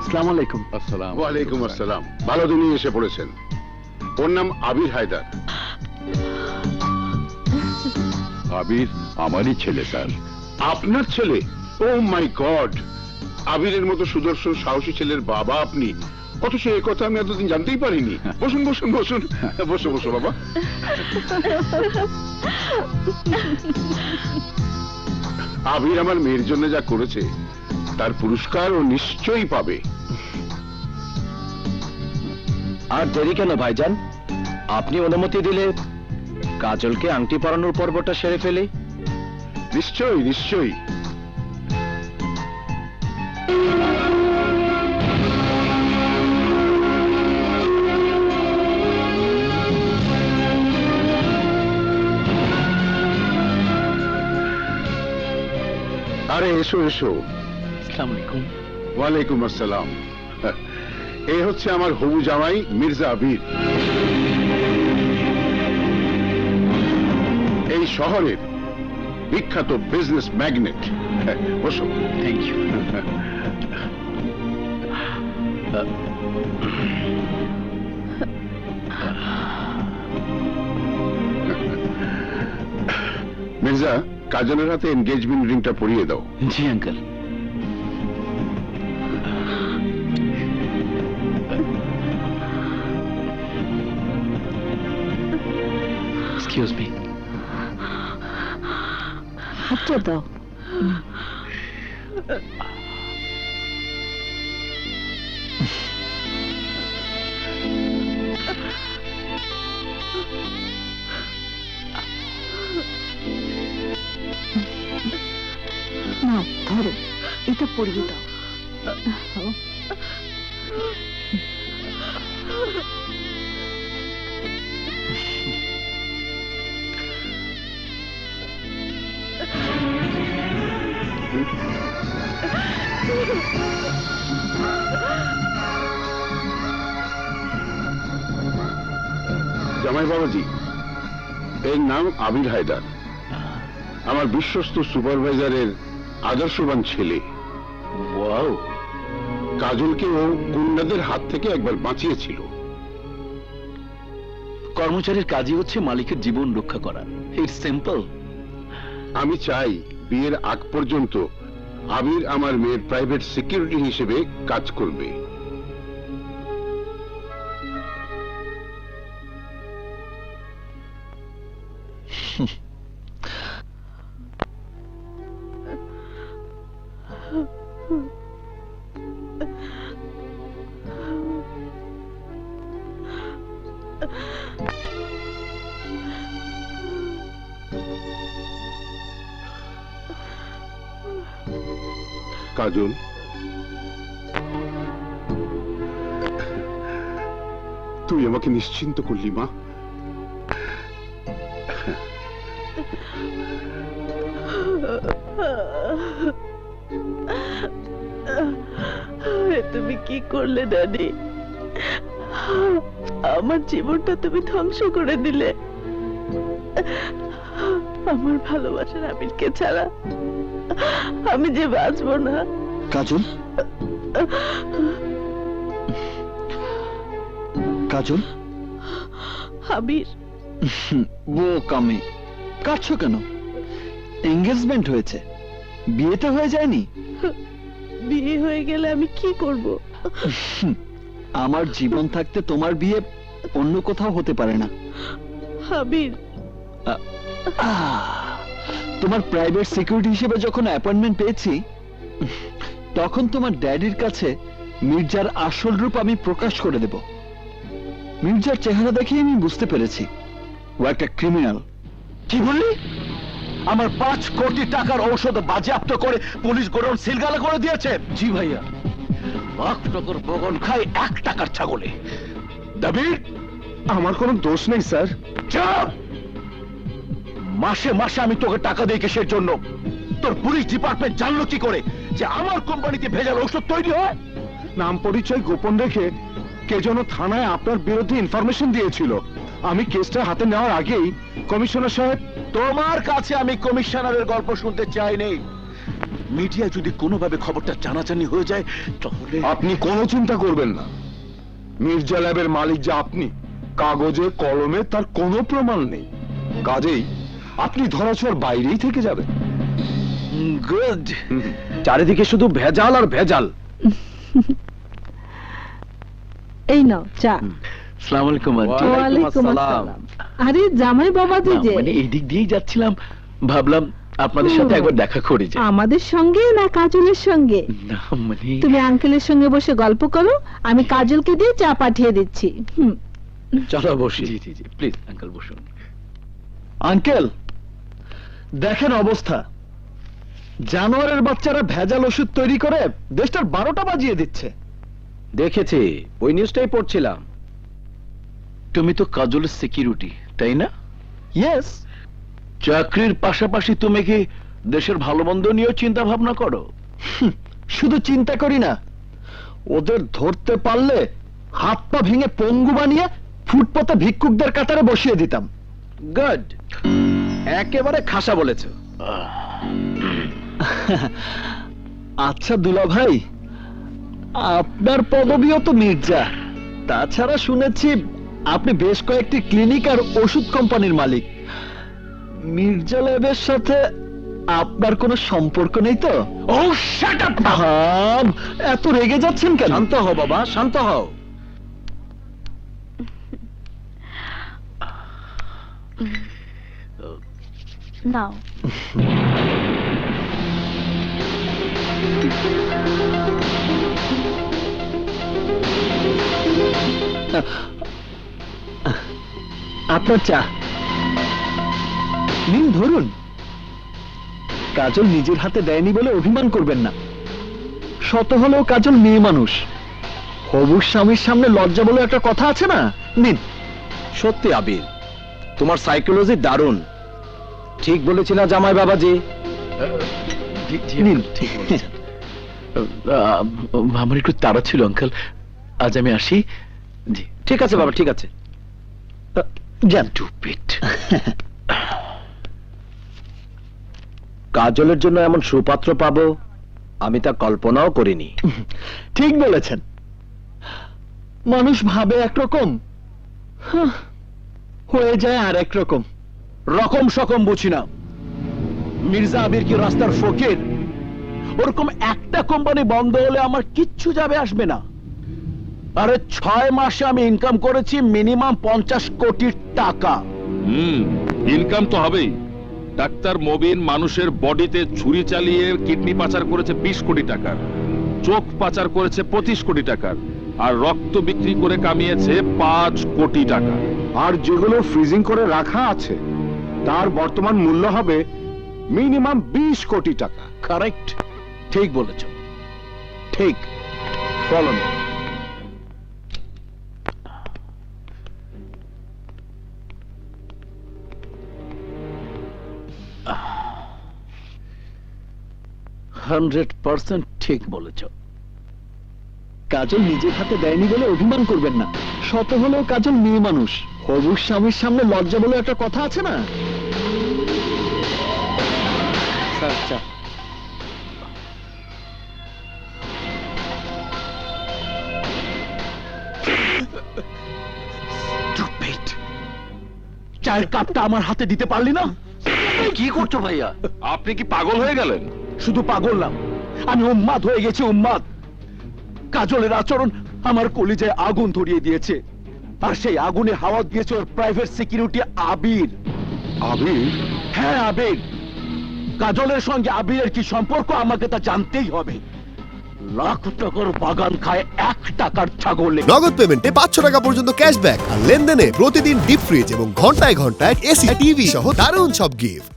আসসালামু আলাইকুম। আসসালাম ওয়ালাইকুম আসসালাম। ভালো দিনই এসে পড়েছেন। ওর নাম আবির হায়দার। আবির আমারই ছেলে স্যার। আপনার ছেলে? ও মাই গড আবিরের মতো সুদর্শন সাহসী ছেলের বাবা আপনি। অথচ এ কথা আমি এতদিন জানতেই পারিনি। বসুন বসুন বসুন। বসো বসো বাবা। আবির আমার মেয়ের জন্য যা করেছে তার পুরস্কার ও নিশ্চয়ই পাবে। আর দেরি কেন ভাইজান? আপনি অনুমতি দিলে কাজলকে আংটি পরানোর পর্বটা সেরে ফেলি। নিশ্চয়ই নিশ্চয়ই। আরে এসো এসো। আসসালামু আলাইকুম। ওয়ালাইকুম আসসালাম। এই হচ্ছে আমার হবু জামাই মির্জা আবির। এই শহরের বিখ্যাত বিজনেস ম্যাগনেট বসো। থ্যাংক ইউ মির্জা কাজলের হাতে এনগেজমেন্ট রিংটা পরিয়ে দাও। জি আঙ্কেল এক্সকিউজ মি হাতটা দাও না ধরো এটা পরিয়ে দাও জামাই বাবাজি এর নাম আবির হায়দার। আমার বিশ্বস্ত সুপারভাইজারের আদর্শবান ছেলে। ওয়াও। কাজলকে ও গুন্ডাদের হাত থেকে একবার বাঁচিয়েছিল। কর্মচারীর কাজই হচ্ছে মালিকের জীবন রক্ষা করা। ইটস সিম্পল আমি চাই বিয়ের আগ পর্যন্ত আবির আমার মেয়ের প্রাইভেট সিকিউরিটি হিসেবে কাজ করবে। কাজল তুই আমাকে নিশ্চিন্ত করলি মা তুমি কি করলে ড্যাডি আমার জীবনটা তুমি ধ্বংস করে দিলে। আমার ভালোবাসার আমিরকে ছাড়া আমি যে বাঁচবো না। কাজল? কাজল? আবির ও কামে কাটছো কেন? এঙ্গেজমেন্ট হয়েছে। বিয়েতে হয়ে যায়নি? বিয়ে হয়ে গেলে আমি কি করব? আমার জীবন থাকতে তোমার বিয়ে অন্য কোথাও হতে পারে না। আহ, তোমার প্রাইভেট সিকিউরিটি হিসেবে যখন অ্যাপয়েন্টমেন্ট পেয়েছি তখন তোমার ড্যাডির কাছে মির্জার আসল রূপ আমি প্রকাশ করে দেব। মির্জার চেহারা দেখে আমি বুঝতে পেরেছি। ও একটা ক্রিমিনাল কি বললি? আমার পাঁচ কোটি টাকার ঔষধ বাজেয়াপ্ত করে পুলিশ গোডাউন সিলগালা করে দিয়েছে। জি ভাইয়া। বাঘনগর বগন খায় এক টাকার ছাগলে। দাবির আমার কোনো দোষ নেই স্যার। চুপ! মাসে মাসে আমি তোকে টাকা দিই কিসের জন্য? তোর পুলিশ ডিপার্টমেন্ট জানলো কি করে যে আমার কোম্পানিতে ভেজাল ঔষধ তৈরি হয়? নাম পরিচয় গোপন রেখে কে যেন থানায় আপনার বিরুদ্ধে ইনফরমেশন দিয়েছিল। আমি কেসটা হাতে নেওয়ার আগেই কমিশনার সাহেব তোমার কাছে আমি কমিশনারের গল্প শুনতে চাইনি। মিডিয়া যদি কোনোভাবে খবরটা জানাজানি হয়ে যায় তাহলে আপনি কোনো চিন্তা করবেন না। মির্জা ল্যাবের মালিক যে আপনি কাগজে কলমে তার কোনো প্রমাণ নেই। কাজেই আপনি ধরাছোঁয়ার বাইরেই থেকে যাবেন। গুড। চারিদিকে শুধু ভেজাল আর ভেজাল। এই নাও চা। সালাম আলাইকুম আন্টি। ওয়ালাইকুম আসসালাম। আরে জামাই বাবাজি যে মানে এই দিক দিয়েই যাচ্ছিলাম। ভাবলাম আপনাদের সাথে একবার দেখা করে যাই। আমাদের সঙ্গে না কাজলের সঙ্গে? না মানে তুমি আঙ্কেলের সঙ্গে বসে গল্প করো আমি কাজলকে দিয়ে চা পাঠিয়ে দিচ্ছি। চলো বসি। জি জি জি প্লিজ আঙ্কেল বসুন। আঙ্কেল দেখেন অবস্থা। জানোয়ারের বাচ্চারা ভেজাল ওষুধ তৈরি করে দেশটার বারোটা বাজিয়ে দিচ্ছে। দেখেছি ওই নিউজটাই পড়ছিলাম। তুমি তো কাজলের সিকিউরিটি তাই না? ইয়েস চাকরির পাশাপাশি তুমি কি দেশের ভালো মন্দ নিয়েও চিন্তা ভাবনা করো? শুধু চিন্তা করি না। ওদের ধরতে পারলে হাত পা ভেঙে পঙ্গু বানিয়ে ফুটপথে ভিক্ষুকদের কাতারে বসিয়ে দিতাম। গুড একেবারে খাসা বলেছ। আচ্ছা দুলা ভাই আপনার পদবিও তো মির্জা। তাছাড়া শুনেছি আপনি বেশ কয়েকটি ক্লিনিক আর ওষুধ কোম্পানির মালিক। মির্জা ল্যাবের সাথে আপনার কোনো সম্পর্ক নেই তো? ও শাট আপ ভাব এত রেগে যাচ্ছেন কেন? শান্ত হও বাবা শান্ত হও। নাও। আপনার চা। নিন ধরুন। কাজল নিজের হাতে দেয়নি বলে অভিমান করবেন না। শত হলেও কাজল মেয়ে মানুষ। হবু স্বামীর সামনে লজ্জা বলে একটা কথা আছে না? নিন। সত্যি আবির তোমার সাইকোলজি দারুণ। ঠিক বলেছি না জামাই বাবাজি? নিন। আমার একটু তাড়া ছিল আঙ্কেল। আজ আমি আসি। জি। ঠিক আছে বাবা ঠিক আছে। টুপিট কাজলের জন্য এমন সুপাত্র পাবো আমি তা কল্পনাও করিনি। ঠিক বলেছেন। মানুষ ভাবে একরকম। হাহ, হয়ে যায় আর একরকম। রকম সকম বুঝি না। মির্জা আবির কি রাস্তার ফকির? ওরকম একটা কোম্পানি বন্ধ হলে আমার কিচ্ছু যাবে আসবে না। আরে ছয় মাসে আমি ইনকাম করেছি মিনিমাম পঞ্চাশ কোটি টাকা। হুম ইনকাম তো হবেই। ডাক্তার মবিন মানুষের বডিতে ছুরি চালিয়ে কিডনি পাচার করেছে বিশ কোটি টাকার চোখ পাচার করেছে পঁচিশ কোটি টাকার আর রক্ত বিক্রি করে কামিয়েছে পাঁচ কোটি টাকা। আর যেগুলো ফ্রিজিং করে রাখা আছে তার বর্তমান মূল্য হবে মিনিমাম বিশ কোটি টাকা। কারেক্ট ঠিক বলেছ। ঠিক। ফলো হান্ড্রেড পার্সেন্ট ঠিক বলেছ। কাজল নিজের হাতে দেয়নি বলে অভিমান করবেন না। শত হলেও কাজল মেয়ে মানুষ। হবু স্বামীর সামনে লজ্জা বলে একটা কথা আছে না? আচ্ছা চায়ের কাপটা আমার হাতে দিতে পারলি না? কি করছ ভাইয়া? আপনি কি পাগল হয়ে গেলেন? শুধু পাগল না আমি উন্মাদ হয়ে গেছি উন্মাদ কাজলের আচরণ আমার কলিজায় আগুন ধরিয়ে দিয়েছে আর সেই আগুনে হাওয়া দিয়েছে ওর প্রাইভেট সিকিউরিটি আবির। আবির? হ্যাঁ আবির। কাজলের সঙ্গে আবিরের কি সম্পর্ক আমাকে তা জানতেই হবে। লাখ টাকার বাগান খায় এক টাকার ছাগল। নগদ পেমেন্টে পাঁচশো টাকা পর্যন্ত ক্যাশব্যাক আর লেনদেনে প্রতিদিন ডিপ ফ্রিজ এবং ঘন্টায় ঘন্টায় এসি টিভি সহ দারুণ সব গিফট